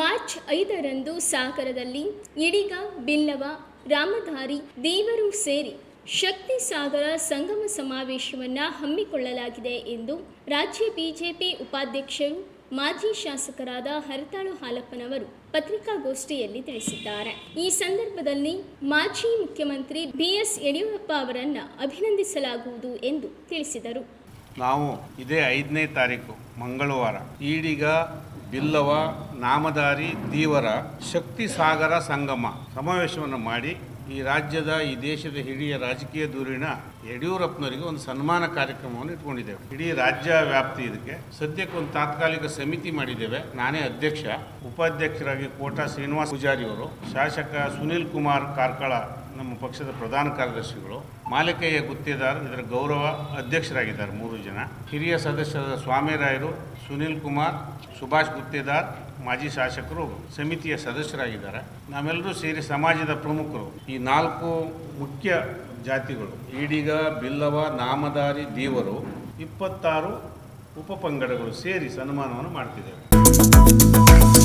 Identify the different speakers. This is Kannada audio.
Speaker 1: ಮಾರ್ಚ್ ಐದರಂದು ಸಾಗರದಲ್ಲಿ ಇಡಿಗ, ಬಿಲ್ಲವ, ರಾಮಧಾರಿ, ದೇವರು ಸೇರಿ ಶಕ್ತಿ ಸಾಗರ ಸಂಗಮ ಸಮಾವೇಶವನ್ನು ಹಮ್ಮಿಕೊಳ್ಳಲಾಗಿದೆ ಎಂದು ರಾಜ್ಯ ಬಿಜೆಪಿ ಉಪಾಧ್ಯಕ್ಷರು ಮಾಜಿ ಶಾಸಕರಾದ ಹರತಾಳು ಹಾಲಪ್ಪನವರು ಪತ್ರಿಕಾಗೋಷ್ಠಿಯಲ್ಲಿ ತಿಳಿಸಿದ್ದಾರೆ. ಈ ಸಂದರ್ಭದಲ್ಲಿ ಮಾಜಿ ಮುಖ್ಯಮಂತ್ರಿ ಬಿಎಸ್ ಯಡಿಯೂರಪ್ಪ ಅವರನ್ನು ಅಭಿನಂದಿಸಲಾಗುವುದು ಎಂದು ತಿಳಿಸಿದರು.
Speaker 2: ನಾವು ಇದೇ ಐದನೇ ತಾರೀಕು, ಮಂಗಳವಾರ ಈಡಿಗ ಬಿಲ್ಲವ, ನಾಮಧಾರಿ, ದೀವರ, ಶಕ್ತಿ ಸಾಗರ ಸಂಗಮ ಸಮಾವೇಶವನ್ನು ಮಾಡಿ ಈ ರಾಜ್ಯದ, ಈ ದೇಶದ ಹಿರಿಯ ರಾಜಕೀಯ ಧೂರಿನ ಯಡಿಯೂರಪ್ಪನವರಿಗೆ ಒಂದು ಸನ್ಮಾನ ಕಾರ್ಯಕ್ರಮವನ್ನು ಇಟ್ಕೊಂಡಿದ್ದೇವೆ. ಇಡೀ ರಾಜ್ಯ ವ್ಯಾಪ್ತಿ ಇದಕ್ಕೆ. ಸದ್ಯಕ್ಕೆ ಒಂದು ತಾತ್ಕಾಲಿಕ ಸಮಿತಿ ಮಾಡಿದ್ದೇವೆ. ನಾನೇ ಅಧ್ಯಕ್ಷ. ಉಪಾಧ್ಯಕ್ಷರಾಗಿ ಕೋಟಾ ಶ್ರೀನಿವಾಸ ಪೂಜಾರಿ ಅವರು ಶಾಸಕ ಸುನೀಲ್ ಕುಮಾರ್ ಕಾರ್ಕಳ ನಮ್ಮ ಪಕ್ಷದ ಪ್ರಧಾನ ಕಾರ್ಯದರ್ಶಿಗಳು ಮಾಲಿಕೆಯ ಗುತ್ತೇದಾರ್ ಇದರ ಗೌರವ ಅಧ್ಯಕ್ಷರಾಗಿದ್ದಾರೆ ಮೂರು ಜನ. ಹಿರಿಯ ಸದಸ್ಯರಾದ ಸ್ವಾಮಿರಾಯರು, ಸುನೀಲ್ ಕುಮಾರ್, ಸುಭಾಷ್ ಗುತ್ತೇದಾರ್ ಮಾಜಿ ಶಾಸಕರು, ಸಮಿತಿಯ ಸದಸ್ಯರಾಗಿದ್ದಾರೆ. ನಾವೆಲ್ಲರೂ ಸೇರಿ ಸಮಾಜದ ಪ್ರಮುಖರು. ಈ ನಾಲ್ಕು ಮುಖ್ಯ ಜಾತಿಗಳು, ಈಡಿಗ, ಬಿಲ್ಲವ, ನಾಮಧಾರಿ, ದೇವರು, ಇಪ್ಪತ್ತಾರು ಉಪಪಂಗಡಗಳು ಸೇರಿ ಸನ್ಮಾನವನ್ನು ಮಾಡ್ತಿದ್ದೇವೆ.